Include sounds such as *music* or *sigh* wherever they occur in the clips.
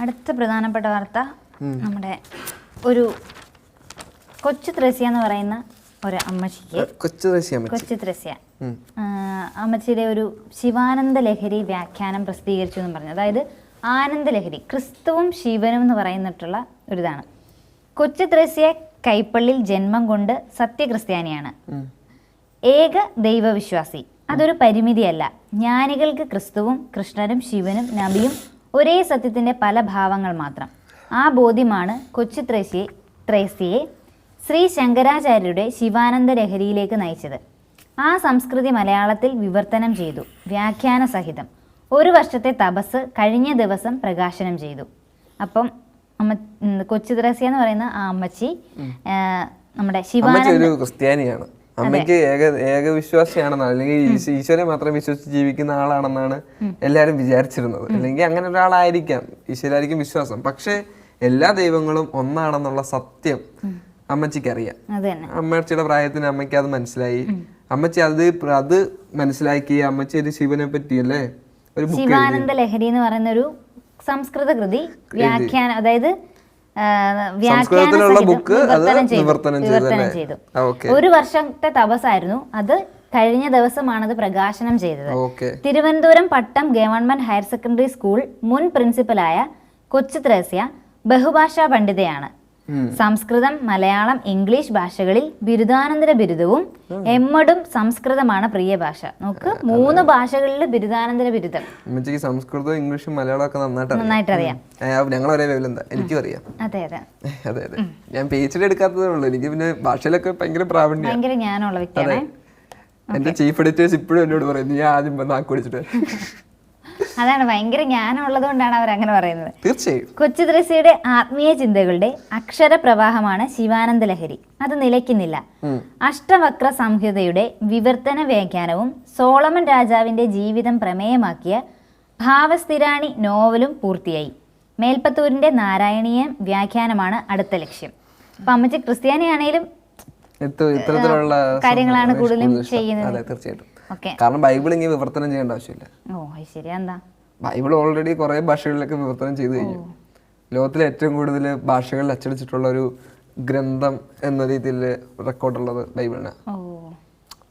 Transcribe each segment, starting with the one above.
അടുത്ത പ്രധാനപ്പെട്ട വാർത്ത നമ്മുടെ ഒരു കൊച്ചു ത്രസ്യ എന്ന് പറയുന്ന ഒരു അമ്മച്ചിക്ക്. കൊച്ചു ത്രസ്യ കൊച്ചു ത്രസ്യ. അമ്മച്ചിയുടെ ഒരു ശിവാനന്ദ ലഹരി വ്യാഖ്യാനം പ്രസിദ്ധീകരിച്ചു എന്ന് പറഞ്ഞു. അതായത് ആനന്ദ ലഹരി ക്രിസ്തുവും ശിവനും എന്ന് പറയുന്നിട്ടുള്ള ഒരിതാണ്. കൊച്ചു ത്രസ്യ കൈപ്പള്ളിൽ ജന്മം കൊണ്ട് സത്യക്രിസ്ത്യാനിയാണ്. ഏക ദൈവവിശ്വാസി. അതൊരു പരിമിതിയല്ല. ജ്ഞാനികൾക്ക് ക്രിസ്തുവും കൃഷ്ണനും ശിവനും നബിയും ഒരേ സത്യത്തിന്റെ പല ഭാവങ്ങൾ മാത്രം. ആ ബോധ്യമാണ് കൊച്ചു ത്രേസ്യെ ത്രേസ്യയെ ശ്രീ ശങ്കരാചാര്യരുടെ ശിവാനന്ദ ലഹരിയിലേക്ക് നയിച്ചത്. ആ സംസ്കൃതി മലയാളത്തിൽ വിവർത്തനം ചെയ്തു. വ്യാഖ്യാന സഹിതം ഒരു വർഷത്തെ തപസ് കഴിഞ്ഞ ദിവസം പ്രകാശനം ചെയ്തു. അപ്പം അമ്മ കൊച്ചു ത്രേസ്യ എന്ന് പറയുന്ന ആ അമ്മച്ചി നമ്മുടെ ശിവാനന്ദ ക്രിസ്ത്യാനിയാണ്. അമ്മയ്ക്ക് ഏക ഏക വിശ്വാസിയാണെന്ന് അല്ലെങ്കിൽ ഈശ്വരെ മാത്രം വിശ്വസിച്ച് ജീവിക്കുന്ന ആളാണെന്നാണ് എല്ലാവരും വിചാരിച്ചിരുന്നത്. അല്ലെങ്കിൽ അങ്ങനെ ഒരാളായിരിക്കാം. ഈശ്വരായിരിക്കും വിശ്വാസം. പക്ഷേ എല്ലാ ദൈവങ്ങളും ഒന്നാണെന്നുള്ള സത്യം അമ്മച്ചിക്ക് അറിയാം അമ്മച്ചിയുടെ പ്രായത്തിന് അമ്മയ്ക്ക് അത് മനസ്സിലായി. അമ്മച്ചി അത് അത് മനസ്സിലാക്കി അമ്മച്ചി ഒരു ശിവനെ പറ്റി അല്ലേ ഒരു ശിവാനന്ദ ലഹരി എന്ന് പറയുന്ന ഒരു സംസ്കൃത കൃതി വ്യാഖ്യാനം അതായത് വിവർത്തനം ചെയ്തു. ഒരു വർഷത്തെ തപസ്സായിരുന്നു. അത് കഴിഞ്ഞ ദിവസമാണ് അത് പ്രകാശനം ചെയ്തത്. Thiruvananthapuram Pattom government higher secondary school മുൻ പ്രിൻസിപ്പലായ കൊച്ചു ത്രേസ്യ ബഹുഭാഷാ പണ്ഡിതയാണ്. സംസ്കൃതം മലയാളം ഇംഗ്ലീഷ് ഭാഷകളിൽ ബിരുദാനന്തര ബിരുദവും എമ്മടും സംസ്കൃതമാണ് പ്രിയ ഭാഷ. നോക്ക് മൂന്ന് ഭാഷകളിൽ ബിരുദാനന്തര ബിരുദം. സംസ്കൃതം സംസ്കൃതവും ഇംഗ്ലീഷും മലയാളം ഒക്കെ നന്നായിട്ട് അറിയാം ഞങ്ങൾ ഒരേ എനിക്കും അറിയാം അതെ അതെ. *laughs* അതെ അതെ. ഞാൻ പി എച്ച് ഡി എടുക്കാത്തതേ ഉള്ളൂ. എനിക്ക് പിന്നെ ഭാഷയിലൊക്കെ ഭയങ്കര പ്രാവീണ്യം. ഭയങ്കര ജ്ഞാനമുള്ള വ്യക്തിയാണ്. എന്റെ ചീഫ് എഡിറ്റേഴ്സ് ഇപ്പോഴും എന്നോട് പറയും നീ ആദ്യം വന്ന് പിടിച്ചിട്ട് *laughs* അതാണ് ഭയങ്കര ജ്ഞാനമുള്ളത് കൊണ്ടാണ് അവർ അങ്ങനെ പറയുന്നത്. തീർച്ചയായും. കൊച്ചു ദ്രസിയുടെ ആത്മീയ ചിന്തകളുടെ അക്ഷര പ്രവാഹമാണ് ശിവാനന്ദ ലഹരി. അത് നിലയ്ക്കുന്നില്ല. അഷ്ടവക്ര സംഹിതയുടെ വിവർത്തന വ്യാഖ്യാനവും സോളമൻ രാജാവിന്റെ ജീവിതം പ്രമേയമാക്കിയ ഭാവസ്ഥിരാണി നോവലും പൂർത്തിയായി. മേൽപ്പത്തൂരിന്റെ നാരായണീയ വ്യാഖ്യാനമാണ് അടുത്ത ലക്ഷ്യം. അപ്പൊ അമ്മച്ചി ക്രിസ്ത്യാനിയാണേലും ഇത്തരത്തിലുള്ള കാര്യങ്ങളാണ് കൂടുതലും ചെയ്യുന്നത്. അതെ തീർച്ചയായിട്ടും. കാരണം ബൈബിൾ ഇങ്ങനെ വിവർത്തനം ചെയ്യേണ്ട ആവശ്യമില്ല. ഓ ശരി. എന്താ ബൈബിൾ ഓൾറെഡി കുറെ ഭാഷകളിലൊക്കെ വിവർത്തനം ചെയ്തു കഴിഞ്ഞു. ലോകത്തിലെ ഏറ്റവും കൂടുതൽ ഭാഷകളിൽ അച്ചടിച്ചിട്ടുള്ള ഒരു ഗ്രന്ഥം എന്ന രീതിയിൽ റെക്കോർഡുള്ളത് ബൈബിളിന്.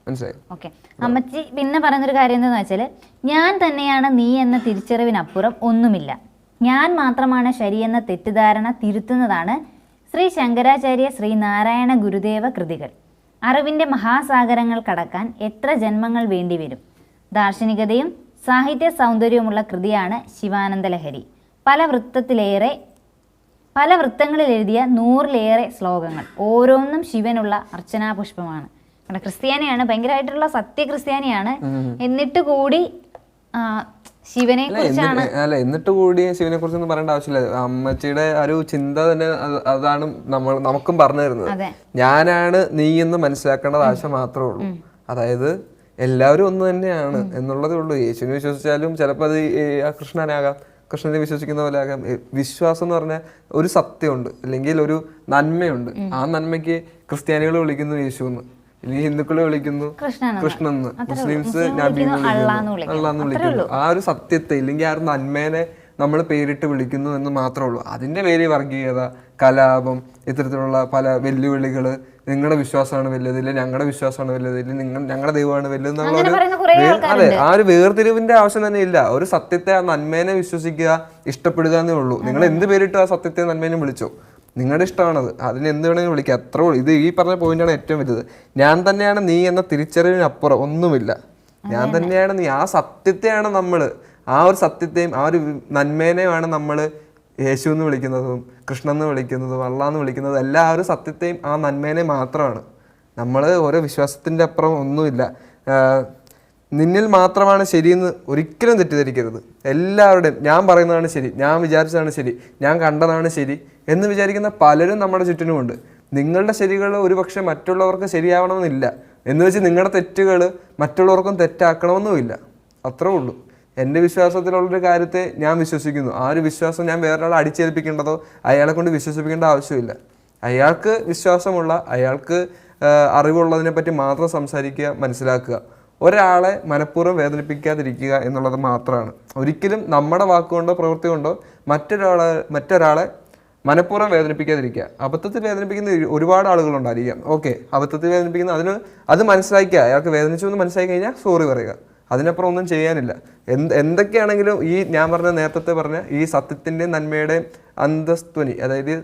മനസ്സിലായി? ഓക്കെ. അമ്മച്ചി പിന്നെ പറയുന്നൊരു കാര്യം എന്താണെന്ന് വെച്ചാൽ ഞാൻ തന്നെയാണ് നീ എന്ന തിരിച്ചറിവിനപ്പുറം ഒന്നുമില്ല. ഞാൻ മാത്രമാണ് ശരിയെന്ന തെറ്റിദ്ധാരണ തിരുത്തുന്നതാണ് ശ്രീ ശങ്കരാചാര്യ ശ്രീ നാരായണ ഗുരുദേവ കൃതികൾ. അറിവിന്റെ മഹാസാഗരങ്ങൾ കടക്കാൻ എത്ര ജന്മങ്ങൾ വേണ്ടിവരും? ദാർശനികതയും സാഹിത്യ സൗന്ദര്യവുമുള്ള കൃതിയാണ് ശിവാനന്ദലഹരി. പല വൃത്തത്തിലേറെ പല വൃത്തങ്ങളിൽ എഴുതിയ നൂറിലേറെ ശ്ലോകങ്ങൾ. ഓരോന്നും ശിവനുള്ള അർച്ചനാപുഷ്പമാണ്. ക്രിസ്ത്യാനിയാണ് ഭയങ്കരമായിട്ടുള്ള സത്യ ക്രിസ്ത്യാനിയാണ് എന്നിട്ട് കൂടി ശിവനെ അല്ല കുറിച്ചാണ്. എന്നിട്ട് അല്ല എന്നിട്ട് കൂടി ശിവനെ കുറിച്ചൊന്നും പറയേണ്ട ആവശ്യമില്ല. അമ്മച്ചിയുടെ ഒരു ചിന്ത തന്നെ അത് അതാണ് നമ്മൾ നമുക്കും പറഞ്ഞു തരുന്നത്. ഞാനാണ് നീ എന്ന് മനസ്സിലാക്കേണ്ടത് ആവശ്യം മാത്രമേ ഉള്ളൂ. അതായത് എല്ലാവരും ഒന്ന് തന്നെയാണ് എന്നുള്ളതേ ഉള്ളൂ. യേശുവിനെ വിശ്വസിച്ചാലും ചിലപ്പോൾ അത് കൃഷ്ണനാകാം കൃഷ്ണനെ വിശ്വസിക്കുന്ന പോലെ ആകാം. വിശ്വാസം എന്ന് പറഞ്ഞാൽ ഒരു സത്യമുണ്ട് അല്ലെങ്കിൽ ഒരു നന്മയുണ്ട്. ആ നന്മയ്ക്ക് ക്രിസ്ത്യാനികൾ വിളിക്കുന്നു യേശു എന്ന് ഇല്ലെങ്കിൽ ഹിന്ദുക്കളെ വിളിക്കുന്നു. കൃഷ്ണൻ മുസ്ലിംസ് അള്ളാന്ന് വിളിക്കുന്നു. ആ ഒരു സത്യത്തെ ഇല്ലെങ്കിൽ ആ ഒരു നന്മേനെ നമ്മൾ പേരിട്ട് വിളിക്കുന്നു എന്ന് മാത്രമേ ഉള്ളൂ. അതിന്റെ പേര് വർഗീയത കലാപം ഇത്തരത്തിലുള്ള പല വെല്ലുവിളികൾ നിങ്ങളുടെ വിശ്വാസമാണ് വലുത് ഇല്ല ഞങ്ങളുടെ വിശ്വാസമാണ് വലുത് ഇല്ല നിങ്ങൾ ഞങ്ങളുടെ ദൈവമാണ് വലുത് എന്നുള്ള. അതെ ആ ഒരു വേർതിരിവിന്റെ ആവശ്യം തന്നെ ഇല്ല. ഒരു സത്യത്തെ ആ നന്മേനെ വിശ്വസിക്കുക ഇഷ്ടപ്പെടുക എന്നേ ഉള്ളൂ. നിങ്ങൾ എന്ത് പേരിട്ട് ആ സത്യത്തെ നന്മേനെ വിളിച്ചോ? നിങ്ങളുടെ ഇഷ്ടമാണത്. അതിന് എന്ത് വേണമെങ്കിലും വിളിക്കുക അത്ര ഇത് ഈ പറഞ്ഞ പോയിന്റാണ് ഏറ്റവും വലുത്. ഞാൻ തന്നെയാണ് നീ എന്ന തിരിച്ചറിവിനപ്പുറം ഒന്നുമില്ല. ഞാൻ തന്നെയാണ് നീ. ആ സത്യത്തെയാണ് നമ്മൾ ആ ഒരു സത്യത്തെയും ആ ഒരു നന്മേനെയുമാണ് നമ്മൾ യേശു എന്ന് വിളിക്കുന്നതും കൃഷ്ണൻ എന്ന് വിളിക്കുന്നതും അള്ള എന്ന് വിളിക്കുന്നതും എല്ലാ ആ ഒരു സത്യത്തെയും ആ നന്മേനെ മാത്രമാണ്. നമ്മൾ ഓരോ വിശ്വാസത്തിന്റെ അപ്പുറം ഒന്നുമില്ല. നിന്നിൽ മാത്രമാണ് ശരിയെന്ന് ഒരിക്കലും തെറ്റിദ്ധരിക്കരുത്. എല്ലാവരുടെയും. ഞാൻ പറയുന്നതാണ് ശരി. ഞാൻ വിചാരിച്ചതാണ് ശരി. ഞാൻ കണ്ടതാണ് ശരി. എന്ന് വിചാരിക്കുന്ന പലരും നമ്മുടെ ചുറ്റിനുമുണ്ട്. നിങ്ങളുടെ ശരികൾ ഒരുപക്ഷെ മറ്റുള്ളവർക്ക് ശരിയാവണമെന്നില്ല. എന്ന് വെച്ച് നിങ്ങളുടെ തെറ്റുകൾ മറ്റുള്ളവർക്കും തെറ്റാക്കണമെന്നുമില്ല. അത്രേ ഉള്ളൂ. എന്റെ വിശ്വാസത്തിലുള്ളൊരു കാര്യത്തെ ഞാൻ വിശ്വസിക്കുന്നു. ആ ഒരു വിശ്വാസം ഞാൻ വേറൊരാളെ അടിച്ചേൽപ്പിക്കേണ്ടതോ അയാളെ കൊണ്ട് വിശ്വസിപ്പിക്കേണ്ട ആവശ്യമില്ല. അയാൾക്ക് വിശ്വാസമുള്ള അയാൾക്ക് അറിവുള്ളതിനെ പറ്റി മാത്രം സംസാരിക്കുക മനസ്സിലാക്കുക. ഒരാളെ മനഃപൂർവം വേദനിപ്പിക്കാതിരിക്കുക എന്നുള്ളത് മാത്രമാണ്. ഒരിക്കലും നമ്മുടെ വാക്കുകൊണ്ടോ പ്രവൃത്തി കൊണ്ടോ മറ്റൊരാളെ മറ്റൊരാളെ മനഃപൂർവം വേദനിപ്പിക്കാതിരിക്കുക. അബദ്ധത്തിൽ വേദനിപ്പിക്കുന്ന ഒരു- ഒരുപാട് ആളുകളുണ്ടായിരിക്കാം. ഓക്കെ അബദ്ധത്തിൽ വേദനിപ്പിക്കുന്ന അതിന് അത് മനസ്സിലാക്കുക അയാൾക്ക് വേദനിച്ചു എന്ന് മനസ്സിലാക്കി കഴിഞ്ഞാൽ സോറി പറയുക. അതിനപ്പുറം ഒന്നും ചെയ്യാനില്ല. എന്ത് എന്തൊക്കെയാണെങ്കിലും ഈ ഞാൻ പറഞ്ഞ നേരത്തെ പറഞ്ഞ ഈ സത്യത്തിന്റെയും നന്മയുടെയും അന്തസ്ത്വനി അതായത്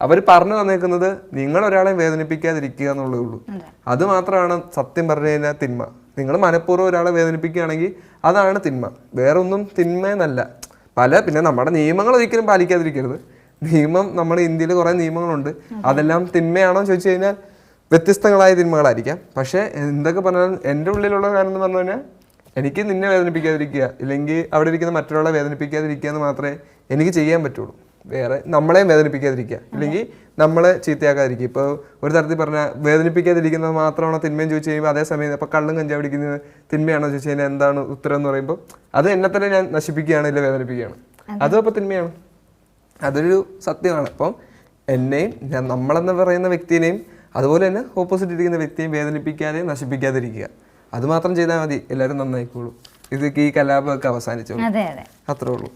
അവർ പറഞ്ഞു തന്നേക്കുന്നത് നിങ്ങൾ ഒരാളെ വേദനിപ്പിക്കാതിരിക്കുക എന്നുള്ളതേ ഉള്ളൂ. അത്. മാത്രമാണ് സത്യം പറഞ്ഞു കഴിഞ്ഞാൽ തിന്മ. നിങ്ങൾ മനഃപൂർവം ഒരാളെ വേദനിപ്പിക്കുകയാണെങ്കിൽ അതാണ് തിന്മ. വേറൊന്നും തിന്മയെന്നല്ല. പല പിന്നെ നമ്മുടെ നിയമങ്ങൾ ഒരിക്കലും പാലിക്കാതിരിക്കരുത്. നിയമം നമ്മുടെ ഇന്ത്യയിൽ കുറേ നിയമങ്ങളുണ്ട്. അതെല്ലാം തിന്മയാണോ ചോദിച്ചു കഴിഞ്ഞാൽ വ്യത്യസ്തങ്ങളായ തിന്മകളായിരിക്കാം. പക്ഷേ എന്തൊക്കെ പറഞ്ഞാലും എന്റെ ഉള്ളിലുള്ള കാരണം എന്ന് പറഞ്ഞു കഴിഞ്ഞാൽ എനിക്ക് നിന്നെ വേദനിപ്പിക്കാതിരിക്കുക ഇല്ലെങ്കിൽ അവിടെ ഇരിക്കുന്ന മറ്റൊരാളെ വേദനിപ്പിക്കാതിരിക്കുക എന്ന് മാത്രമേ എനിക്ക് ചെയ്യാൻ പറ്റുള്ളൂ. വേറെ നമ്മളെയും വേദനിപ്പിക്കാതിരിക്കുക ഇല്ലെങ്കിൽ നമ്മളെ ചീത്തയാക്കാതിരിക്കുക. ഇപ്പോൾ ഒരു തരത്തിൽ പറഞ്ഞാൽ വേദനിപ്പിക്കാതിരിക്കുന്നത് മാത്രമാണോ തിന്മയും ചോദിച്ചു കഴിയുമ്പോൾ അതേസമയം ഇപ്പോൾ കള്ളും കഞ്ചാവ് പിടിക്കുന്നത് തിന്മയാണോ ചോദിച്ചു കഴിഞ്ഞാൽ എന്താണ് ഉത്തരം എന്ന് പറയുമ്പോൾ അത് എന്നെ തന്നെ ഞാൻ നശിപ്പിക്കുകയാണ് ഇല്ല വേദനിപ്പിക്കുകയാണ്. അതും. അപ്പോൾ തിന്മയാണ്. അതൊരു സത്യമാണ്. അപ്പം എന്നെയും ഞാൻ നമ്മളെന്ന് പറയുന്ന വ്യക്തിനെയും അതുപോലെ തന്നെ ഓപ്പോസിറ്റ് ഇരിക്കുന്ന വ്യക്തിയെയും വേദനിപ്പിക്കാതെ നശിപ്പിക്കാതിരിക്കുക. അത് മാത്രം ചെയ്താൽ മതി. എല്ലാവരും നന്നായിക്കോളൂ. ഇതൊക്കെ ഈ കലാപമൊക്കെ അവസാനിച്ചോളൂ. അതെ അതെ. അത്രേ ഉള്ളൂ.